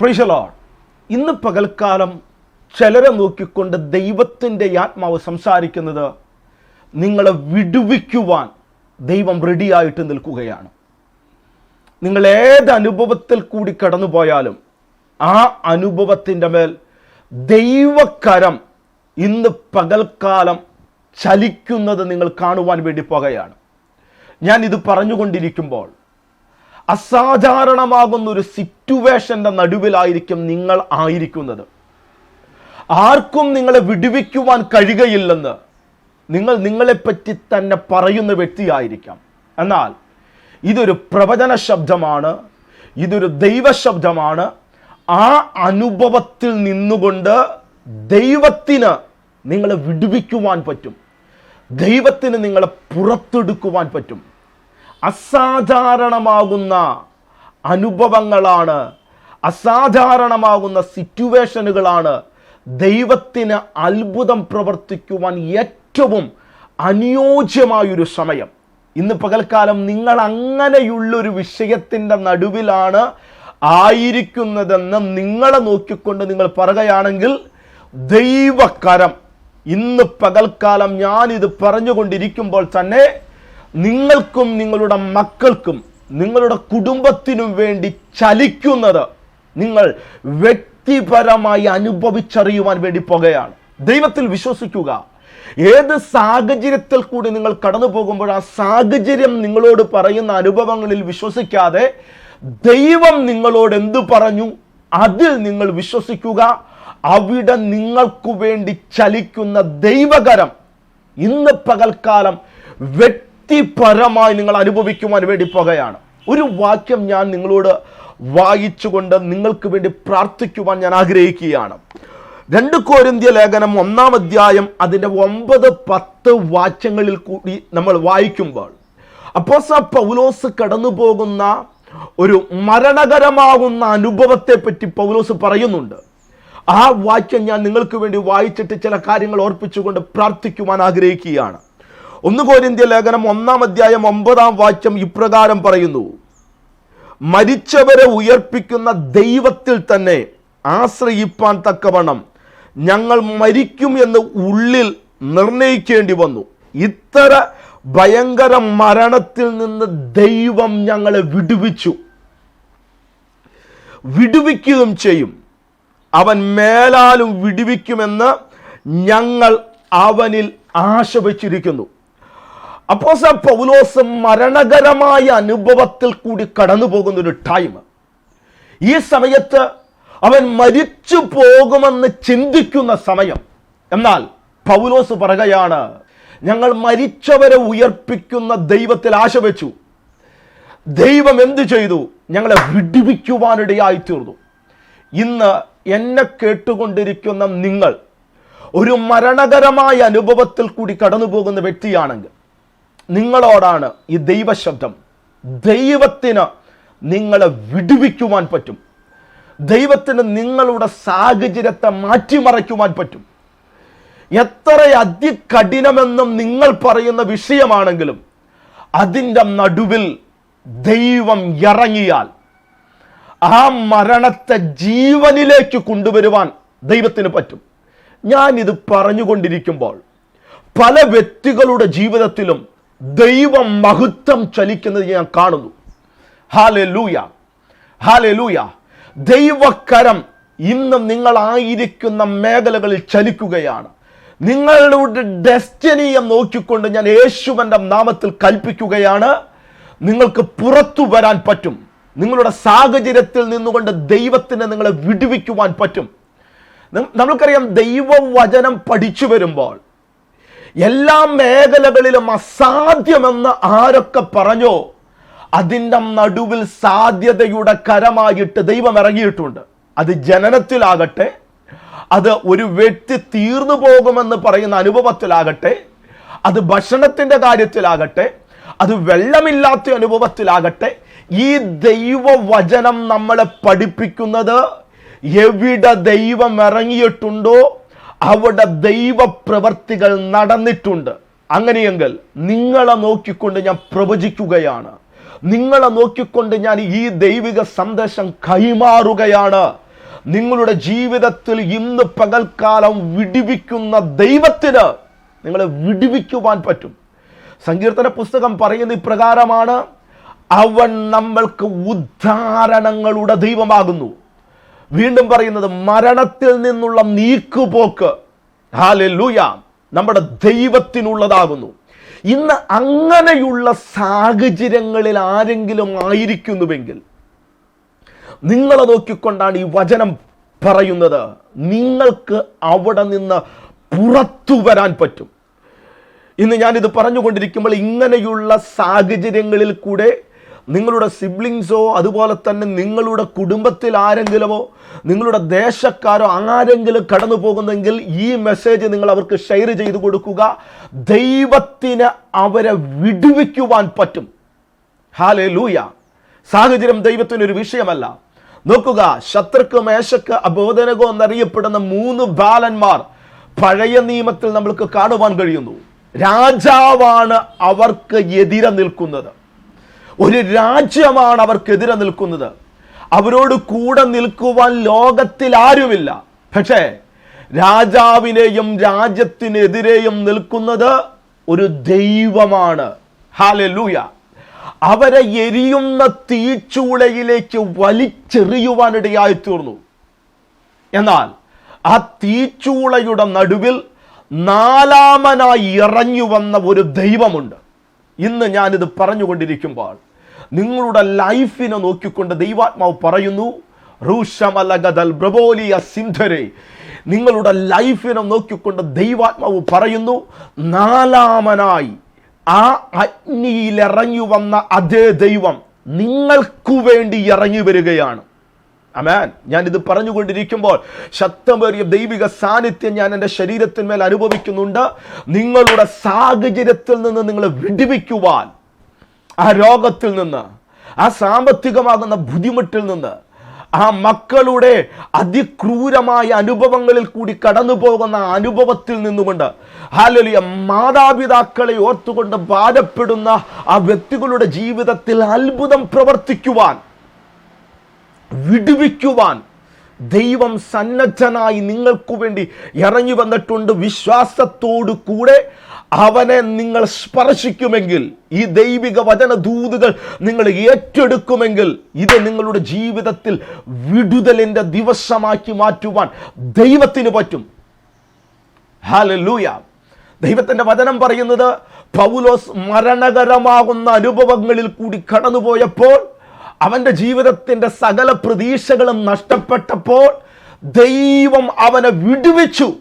പ്രീശലോ ഇന്ന് പകൽക്കാലം ചിലരെ നോക്കിക്കൊണ്ട് ദൈവത്തിന്റെ ആത്മാവ് സംസാരിക്കുന്നത് നിങ്ങളെ വിടുവിക്കുവാൻ ദൈവം റെഡിയായിട്ട് നിൽക്കുകയാണ്. നിങ്ങൾ ഏത് അനുഭവത്തിൽ കൂടി കടന്നുപോയാലും ആ അനുഭവത്തിന്റെ മേൽ ദൈവകരം ഇന്ന് പകൽക്കാലം ചലിക്കുന്നത് നിങ്ങൾ കാണുവാൻ വേണ്ടി പോകുകയാണ്. ഞാൻ ഇത് പറഞ്ഞുകൊണ്ടിരിക്കുമ്പോൾ അസാധാരണമാകുന്ന ഒരു സിറ്റുവേഷന്റെ നടുവിലായിരിക്കും നിങ്ങൾ ആയിരിക്കുന്നത്. ആർക്കും നിങ്ങളെ വിടുവിക്കുവാൻ കഴിയുകയില്ലെന്ന് നിങ്ങൾ നിങ്ങളെപ്പറ്റി തന്നെ പറയുന്ന വ്യക്തിയായിരിക്കാം. എന്നാൽ ഇതൊരു പ്രവചന ശബ്ദമാണ് ഇതൊരു ദൈവശബ്ദമാണ് ആ അനുഭവത്തിൽ നിന്നുകൊണ്ട് ദൈവത്തിന് നിങ്ങളെ വിടുവിക്കുവാൻ പറ്റും. ദൈവത്തിന് നിങ്ങളെ പുറത്തെടുക്കുവാൻ പറ്റും. അസാധാരണമാകുന്ന അനുഭവങ്ങളാണ് അസാധാരണമാകുന്ന സിറ്റുവേഷനുകളാണ് ദൈവത്തിന് അത്ഭുതം പ്രവർത്തിക്കുവാൻ ഏറ്റവും അനുയോജ്യമായൊരു സമയം. ഇന്ന് പകൽക്കാലം നിങ്ങൾ അങ്ങനെയുള്ളൊരു വിഷയത്തിന്റെ നടുവിലാണ് ആയിരിക്കുന്നതെന്ന് നിങ്ങളെ നോക്കിക്കൊണ്ട് നിങ്ങൾ പറയുകയാണെങ്കിൽ ദൈവകരം. ഇന്ന് പകൽക്കാലം ഞാനിത് പറഞ്ഞുകൊണ്ടിരിക്കുമ്പോൾ തന്നെ നിങ്ങൾക്കും നിങ്ങളുടെ മക്കൾക്കും നിങ്ങളുടെ കുടുംബത്തിനും വേണ്ടി ചലിക്കുന്നത് നിങ്ങൾ വ്യക്തിപരമായി അനുഭവിച്ചറിയുവാൻ വേണ്ടി പോകുകയാണ് ദൈവത്തിൽ വിശ്വസിക്കുക. ഏത് സാഹചര്യത്തിൽ കൂടി നിങ്ങൾ കടന്നു പോകുമ്പോൾ ആ സാഹചര്യം നിങ്ങളോട് പറയുന്ന അനുഭവങ്ങളിൽ വിശ്വസിക്കാതെ ദൈവം നിങ്ങളോട് എന്തു പറഞ്ഞു അതിൽ നിങ്ങൾ വിശ്വസിക്കുക. അവിടെ നിങ്ങൾക്കു വേണ്ടി ചലിക്കുന്ന ദൈവകരം ഇന്ന് പകൽക്കാലം വ്യക്തിപരമായി നിങ്ങൾ അനുഭവിക്കുവാൻ വേണ്ടി പോകുകയാണ് ഒരു വാക്യം ഞാൻ നിങ്ങളോട് വായിച്ചുകൊണ്ട് നിങ്ങൾക്ക് വേണ്ടി പ്രാർത്ഥിക്കുവാൻ ഞാൻ ആഗ്രഹിക്കുകയാണ്. രണ്ട് കോരിന്ത്യ ലേഖനം ഒന്നാം അധ്യായം അതിന്റെ ഒമ്പത് പത്ത് വാക്യങ്ങളിൽ കൂടി നമ്മൾ വായിക്കുമ്പോൾ അപ്പോസ പൗലോസ് കടന്നു പോകുന്ന ഒരു മരണകരമാകുന്ന അനുഭവത്തെ പറ്റി പൗലോസ് പറയുന്നുണ്ട്. ആ വാക്യം ഞാൻ നിങ്ങൾക്ക് വേണ്ടി വായിച്ചിട്ട് ചില കാര്യങ്ങൾ ഓർപ്പിച്ചുകൊണ്ട് പ്രാർത്ഥിക്കുവാൻ ആഗ്രഹിക്കുകയാണ്. ഒന്ന് കോരിന്ത്യ ലേഖനം ഒന്നാം അധ്യായം ഒമ്പതാം വാക്യം ഇപ്രകാരം പറയുന്നു. മരിച്ചവരെ ഉയർപ്പിക്കുന്ന ദൈവത്തിൽ തന്നെ ആശ്രയിപ്പാൻ തക്കവണ്ണം ഞങ്ങൾ മരിക്കും എന്ന് ഉള്ളിൽ നിർണയിക്കേണ്ടി വന്നു. ഇത്തര ഭയങ്കര മരണത്തിൽ നിന്ന് ദൈവം ഞങ്ങളെ വിടുവിച്ചു. വിടുവിക്കുകയും ചെയ്യും. അവൻ മേലാലും വിടുവിക്കുമെന്ന് ഞങ്ങൾ അവനിൽ ആശ വച്ചിരിക്കുന്നു. അപ്പോസ പൗലോസ് മരണകരമായ അനുഭവത്തിൽ കൂടി കടന്നു പോകുന്ന ഒരു ടൈം ഈ സമയത്ത് അവൻ മരിച്ചു പോകുമെന്ന് ചിന്തിക്കുന്ന സമയം. എന്നാൽ പൗലോസ് പറയുകയാണ് ഞങ്ങൾ മരിച്ചവരെ ഉയർപ്പിക്കുന്ന ദൈവത്തിൽ ആശ വെച്ചു. ദൈവം എന്തു ചെയ്തു? ഞങ്ങളെ വിടിവിക്കുവാനിടയായി തീർന്നു ഇന്ന് എന്നെ കേട്ടുകൊണ്ടിരിക്കുന്ന നിങ്ങൾ ഒരു മരണകരമായ അനുഭവത്തിൽ കൂടി കടന്നു പോകുന്ന വ്യക്തിയാണെങ്കിൽ നിങ്ങളോടാണ് ഈ ദൈവശബ്ദം. ദൈവത്തിന് നിങ്ങളെ വിടുവിക്കുവാൻ പറ്റും. ദൈവത്തിന് നിങ്ങളുടെ സാഹചര്യത്തെ മാറ്റിമറയ്ക്കുവാൻ പറ്റും. എത്ര അതികഠിനമെന്നും നിങ്ങൾ പറയുന്ന വിഷയമാണെങ്കിലും അതിന്റെ നടുവിൽ ദൈവം ഇറങ്ങിയാൽ ആ മരണത്തെ ജീവനിലേക്ക് കൊണ്ടുവരുവാൻ ദൈവത്തിന് പറ്റും. ഞാൻ ഇത് പറഞ്ഞുകൊണ്ടിരിക്കുമ്പോൾ പല വ്യക്തികളുടെ ജീവിതത്തിലും ദൈവം മഹത്വം ചലിക്കുന്നത് ഞാൻ കാണുന്നു. ഹാലെ ലൂയ ഹാലെ ലൂയ ദൈവക്കരം ഇന്നും നിങ്ങളായിരിക്കുന്ന മേഖലകളിൽ ചലിക്കുകയാണ്. നിങ്ങളുടെ ഡെസ്റ്റിനിയെ നോക്കിക്കൊണ്ട് ഞാൻ യേശുവന്റെ നാമത്തിൽ കൽപ്പിക്കുകയാണ്. നിങ്ങൾക്ക് പുറത്തു വരാൻ പറ്റും. നിങ്ങളുടെ സാഹചര്യത്തിൽ നിന്നുകൊണ്ട് ദൈവത്തിനെ നിങ്ങളെ വിടുവിക്കുവാൻ പറ്റും. നമ്മൾക്കറിയാം ദൈവവചനം പഠിച്ചു വരുമ്പോൾ എല്ലാ മേഖലകളിലും അസാധ്യമെന്ന് ആരൊക്കെ പറഞ്ഞോ അതിന്റെ നടുവിൽ സാധ്യതയുടെ കരമായിട്ട് ദൈവം ഇറങ്ങിയിട്ടുണ്ട്. അത് ജനനത്തിലാകട്ടെ അത് ഒരു വ്യക്തി തീർന്നു പോകുമെന്ന് പറയുന്ന അനുഭവത്തിലാകട്ടെ അത് ഭക്ഷണത്തിന്റെ കാര്യത്തിലാകട്ടെ അത് വെള്ളമില്ലാത്ത അനുഭവത്തിലാകട്ടെ ഈ ദൈവവചനം നമ്മളെ പഠിപ്പിക്കുന്നത് എവിടെ ദൈവം ഇറങ്ങിയിട്ടുണ്ടോ അവിടെ ദൈവപ്രവർത്തികൾ നടന്നിട്ടുണ്ട്. അങ്ങനെയെങ്കിൽ നിങ്ങളെ നോക്കിക്കൊണ്ട് ഞാൻ പ്രവചിക്കുകയാണ്. നിങ്ങളെ നോക്കിക്കൊണ്ട് ഞാൻ ഈ ദൈവിക സന്ദേശം കൈമാറുകയാണ്. നിങ്ങളുടെ ജീവിതത്തിൽ ഇന്ന് പകൽക്കാലം വിടിവിക്കുന്ന ദൈവത്തിന് നിങ്ങളെ വിടിവിക്കുവാൻ പറ്റും. സങ്കീർത്തന പുസ്തകം പറയുന്ന ഇപ്രകാരമാണ് അവൻ നമ്മൾക്ക് ഉദ്ധാരണങ്ങളുടെ ദൈവമാകുന്നു. വീണ്ടും പറയുന്നത് മരണത്തിൽ നിന്നുള്ള നീക്കുപോക്ക്. ഹാലൂയ നമ്മുടെ ദൈവത്തിനുള്ളതാകുന്നു. ഇന്ന് അങ്ങനെയുള്ള സാഹചര്യങ്ങളിൽ ആരെങ്കിലും ആയിരിക്കുന്നുവെങ്കിൽ നിങ്ങളെ നോക്കിക്കൊണ്ടാണ് ഈ വചനം പറയുന്നത്. നിങ്ങൾക്ക് അവിടെ നിന്ന് പുറത്തു വരാൻ പറ്റും. ഇന്ന് ഞാനിത് പറഞ്ഞുകൊണ്ടിരിക്കുമ്പോൾ ഇങ്ങനെയുള്ള സാഹചര്യങ്ങളിൽ കൂടെ നിങ്ങളുടെ സിബ്ലിങ്സോ അതുപോലെ തന്നെ നിങ്ങളുടെ കുടുംബത്തിൽ ആരെങ്കിലുമോ നിങ്ങളുടെ ദേശക്കാരോ ആരെങ്കിലും കടന്നു പോകുന്നെങ്കിൽ ഈ മെസ്സേജ് നിങ്ങൾ അവർക്ക് ഷെയർ ചെയ്തു കൊടുക്കുക. ദൈവത്തിന് അവരെ വിടുവിക്കുവാൻ പറ്റും. ഹാലേ ലൂയ സാഹചര്യം ദൈവത്തിനൊരു വിഷയമല്ല. നോക്കുക ശത്രുക്ക് മേശക്ക് അബോധനകോ എന്നറിയപ്പെടുന്ന മൂന്ന് ബാലന്മാർ പഴയ നിയമത്തിൽ നമ്മൾക്ക് കാണുവാൻ കഴിയുന്നു. രാജാവാണ് അവർക്ക് എതിരെ നിൽക്കുന്നത്. ഒരു രാജ്യമാണ് അവർക്കെതിരെ നിൽക്കുന്നത്. അവരോട് കൂടെ നിൽക്കുവാൻ ലോകത്തിൽ ആരുമില്ല. പക്ഷേ രാജാവിനെയും രാജ്യത്തിനെതിരെയും നിൽക്കുന്നത് ഒരു ദൈവമാണ്. ഹാലലൂയ അവരെ എരിയുന്ന തീച്ചൂളയിലേക്ക് വലിച്ചെറിയുവാനിടയായി തീർന്നു എന്നാൽ ആ തീച്ചൂളയുടെ നടുവിൽ നാലാമനായി ഇറങ്ങി വന്ന ഒരു ദൈവമുണ്ട്. ഇന്ന് ഞാനിത് പറഞ്ഞുകൊണ്ടിരിക്കുമ്പോൾ നിങ്ങളുടെ ലൈഫിനെ നോക്കിക്കൊണ്ട് ദൈവാത്മാവ് പറയുന്നു റൂഷമലഗദൽ ബ്രബോലിയ സിന്ധരെ. നിങ്ങളുടെ ലൈഫിനെ നോക്കിക്കൊണ്ട് ദൈവാത്മാവ് പറയുന്നു നാലാമനായി ആ അഗ്നിയിൽ ഇറങ്ങി വന്ന അതേ ദൈവം നിങ്ങൾക്കു വേണ്ടി ഇറങ്ങി വരികയാണ്. അമേൻ ഞാൻ ഇത് പറഞ്ഞുകൊണ്ടിരിക്കുമ്പോൾ ശക്തമേറിയ ദൈവിക സാന്നിധ്യം ഞാൻ എന്റെ ശരീരത്തിന്മേൽ അനുഭവിക്കുന്നുണ്ട്. നിങ്ങളുടെ സാഹചര്യത്തിൽ നിന്ന് നിങ്ങളെ വിടുവിക്കുവാൻ ആ രോഗത്തിൽ നിന്ന് ആ സാമ്പത്തികമാകുന്ന ബുദ്ധിമുട്ടിൽ നിന്ന് ആ മക്കളുടെ അതിക്രൂരമായ അനുഭവങ്ങളിൽ കൂടി കടന്നു പോകുന്ന അനുഭവത്തിൽ നിന്നുകൊണ്ട് ഹാലലിയ മാതാപിതാക്കളെ ഓർത്തുകൊണ്ട് ഭാരപ്പെടുന്ന ആ വ്യക്തികളുടെ ജീവിതത്തിൽ അത്ഭുതം പ്രവർത്തിക്കുവാൻ വിടുവിക്കുവാൻ ദൈവം സന്നദ്ധനായി നിങ്ങൾക്കു വേണ്ടി ഇറങ്ങി വന്നിട്ടുണ്ട്. വിശ്വാസത്തോടു കൂടെ അവനെ നിങ്ങൾ സ്പർശിക്കുമെങ്കിൽ ഈ ദൈവിക വചന ദൂതുകൾ നിങ്ങൾ ഏറ്റെടുക്കുമെങ്കിൽ ഇത് നിങ്ങളുടെ ജീവിതത്തിൽ വിടുതലിന്റെ ദിവസമാക്കി മാറ്റുവാൻ ദൈവത്തിന് പറ്റും. ഹാലൂയ ദൈവത്തിന്റെ വചനം പറയുന്നത് പൗലോസ് മരണകരമാകുന്ന അനുഭവങ്ങളിൽ കൂടി കടന്നുപോയപ്പോൾ അവന്റെ ജീവിതത്തിന്റെ സകല പ്രതീക്ഷകളും നഷ്ടപ്പെട്ടപ്പോൾ ദൈവം അവനെ വിടുവിച്ചു.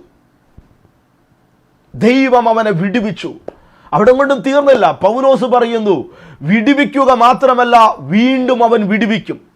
ദൈവം അവനെ വിടുവിച്ചു. അവിടെ കൊണ്ടും തീർന്നില്ല. പൗലോസ് പറയുന്നു വിടുവിക്കുക മാത്രമല്ല വീണ്ടും അവൻ വിടുവിക്കും.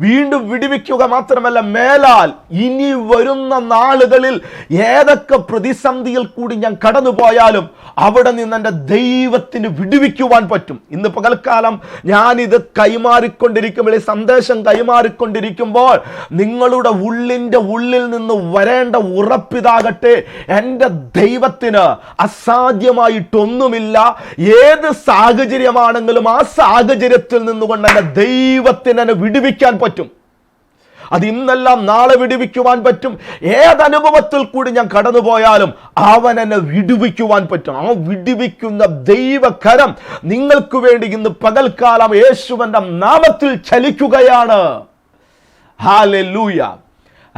വീണ്ടും വിടുവിക്കുക മാത്രമല്ല മേലാൽ ഇനി വരുന്ന നാളുകളിൽ ഏതൊക്കെ പ്രതിസന്ധിയിൽ കൂടി ഞാൻ കടന്നുപോയാലും അവിടെ നിന്ന് എന്റെ ദൈവത്തിന് വിടുവിക്കുവാൻ പറ്റും. ഇന്ന് പകൽക്കാലം ഞാനിത് കൈമാറിക്കൊണ്ടിരിക്കുമ്പോൾ ഈ സന്ദേശം കൈമാറിക്കൊണ്ടിരിക്കുമ്പോൾ നിങ്ങളുടെ ഉള്ളിന്റെ ഉള്ളിൽ നിന്ന് വരേണ്ട ഉറപ്പിതാകട്ടെ എന്റെ ദൈവത്തിന് അസാധ്യമായിട്ടൊന്നുമില്ല. ഏത് സാഹചര്യമാണെങ്കിലും ആ സാഹചര്യത്തിൽ നിന്നുകൊണ്ട് എന്റെ ദൈവത്തിന് എന്നെ വിടുവിക്കാൻ പറ്റും. അത് ഇന്നെല്ലാം നാളെ വിടുവിക്കുവാൻ പറ്റും. ഏതനുഭവത്തിൽ കൂടി ഞാൻ കടന്നുപോയാലും അവൻ എന്നെ വിടുവിക്കുവാൻ പറ്റും. ആ വിടുവിക്കുന്ന ദൈവകരം നിങ്ങൾക്ക് വേണ്ടി ഇന്ന് പകൽക്കാലം യേശുവന്റെ നാമത്തിൽ ചലിക്കുകയാണ്. ഹാലൂയ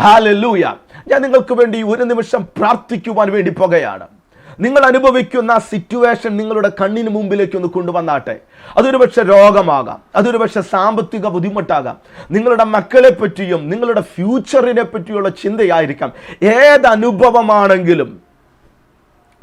ഹാലൂയ ഞാൻ നിങ്ങൾക്ക് വേണ്ടി ഒരു നിമിഷം പ്രാർത്ഥിക്കുവാൻ വേണ്ടി പോകുകയാണ്. നിങ്ങൾ അനുഭവിക്കുന്ന സിറ്റുവേഷൻ നിങ്ങളുടെ കണ്ണിന് മുമ്പിലേക്ക് ഒന്ന് കൊണ്ടുവന്നാട്ടെ. അതൊരു പക്ഷെ രോഗമാകാം. അതൊരു പക്ഷെ സാമ്പത്തിക ബുദ്ധിമുട്ടാകാം. നിങ്ങളുടെ മക്കളെ പറ്റിയും നിങ്ങളുടെ ഫ്യൂച്ചറിനെ പറ്റിയുള്ള ചിന്തയായിരിക്കാം. ഏത് അനുഭവമാണെങ്കിലും.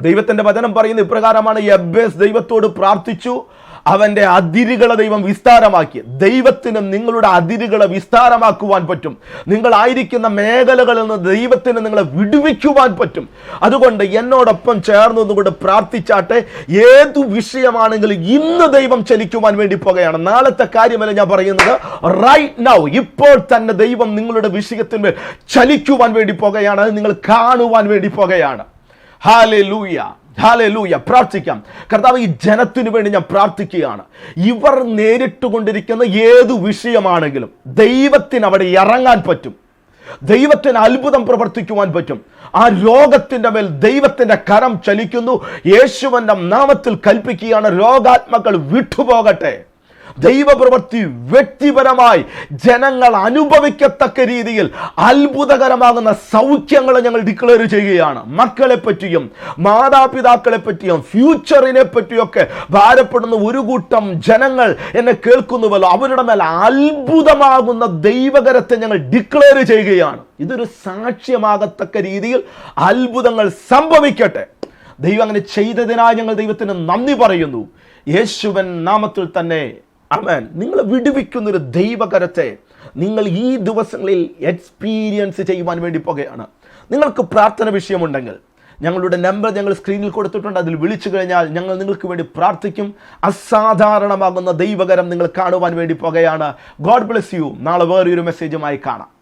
ദൈവത്തിന്റെ വചനം പറയുന്ന ഇപ്രകാരമാണ് എബ്ബേസ് ദൈവത്തോട് പ്രാർത്ഥിച്ചു അവന്റെ അതിരുകളെ ദൈവം വിസ്താരമാക്കി. ദൈവത്തിന് നിങ്ങളുടെ അതിരുകളെ വിസ്താരമാക്കുവാൻ പറ്റും. നിങ്ങളായിരിക്കുന്ന മേഖലകളിൽ നിന്ന് ദൈവത്തിന് നിങ്ങളെ വിടുവിക്കുവാൻ പറ്റും. അതുകൊണ്ട് എന്നോടൊപ്പം ചേർന്നുകൊണ്ട് പ്രാർത്ഥിച്ചാട്ടെ. ഏതു വിഷയമാണെങ്കിലും ഇന്ന് ദൈവം ചലിക്കുവാൻ വേണ്ടി പോകുകയാണ്. നാളത്തെ കാര്യമല്ല ഞാൻ പറയുന്നത്. റൈറ്റ് നൗ ഇപ്പോൾ തന്നെ ദൈവം നിങ്ങളുടെ വിഷയത്തിന്മേൽ ചലിക്കുവാൻ വേണ്ടി പോകുകയാണ്. അത് നിങ്ങൾ കാണുവാൻ വേണ്ടി പോകുകയാണ്. ഹാലെ ലൂയ ഹാലൂയ പ്രാർത്ഥിക്കാം. കർത്താവ് ഈ ജനത്തിനു വേണ്ടി ഞാൻ പ്രാർത്ഥിക്കുകയാണ്. ഇവർ നേരിട്ട് കൊണ്ടിരിക്കുന്ന ഏതു വിഷയമാണെങ്കിലും ദൈവത്തിന് അവിടെ ഇറങ്ങാൻ പറ്റും. ദൈവത്തിന് അത്ഭുതം പ്രവർത്തിക്കുവാൻ പറ്റും. ആ രോഗത്തിന്റെ മേൽ ദൈവത്തിന്റെ കരം ചലിക്കുന്നു. യേശുവന്റെ നാമത്തിൽ കൽപ്പിക്കുകയാണ്. രോഗാത്മകൾ വിട്ടുപോകട്ടെ. ദൈവപ്രവൃത്തി വ്യക്തിപരമായി ജനങ്ങൾ അനുഭവിക്കത്തക്ക രീതിയിൽ അത്ഭുതകരമാകുന്ന സൗഖ്യങ്ങൾ ഞങ്ങൾ ഡിക്ലെയർ ചെയ്യുകയാണ്. മക്കളെ പറ്റിയും മാതാപിതാക്കളെ പറ്റിയും ഫ്യൂച്ചറിനെ പറ്റിയൊക്കെ ഭാരപ്പെടുന്ന ഒരു കൂട്ടം ജനങ്ങൾ എന്നെ കേൾക്കുന്നുവല്ലോ. അവരുടെ മേൽ അത്ഭുതമാകുന്ന ദൈവകരത്തെ ഞങ്ങൾ ഡിക്ലെയർ ചെയ്യുകയാണ്. ഇതൊരു സാക്ഷ്യമാകത്തക്ക രീതിയിൽ അത്ഭുതങ്ങൾ സംഭവിക്കട്ടെ. ദൈവം അങ്ങനെ ചെയ്തതിനായി ഞങ്ങൾ ദൈവത്തിന് നന്ദി പറയുന്നു. യേശുവൻ നാമത്തിൽ തന്നെ അമേൻ. നിങ്ങൾ വിടുവിക്കുന്നൊരു ദൈവകരത്തെ നിങ്ങൾ ഈ ദിവസങ്ങളിൽ എക്സ്പീരിയൻസ് ചെയ്യുവാൻ വേണ്ടി പോകുകയാണ്. നിങ്ങൾക്ക് പ്രാർത്ഥന വിഷയമുണ്ടെങ്കിൽ ഞങ്ങളുടെ നമ്പർ ഞങ്ങൾ സ്ക്രീനിൽ കൊടുത്തിട്ടുണ്ട്. അതിൽ വിളിച്ചു കഴിഞ്ഞാൽ ഞങ്ങൾ നിങ്ങൾക്ക് വേണ്ടി പ്രാർത്ഥിക്കും. അസാധാരണമാകുന്ന ദൈവകരം നിങ്ങൾ കാണുവാൻ വേണ്ടി പോകുകയാണ്. ഗോഡ് ബ്ലെസ് യു നാളെ വേറൊരു മെസ്സേജുമായി കാണാം.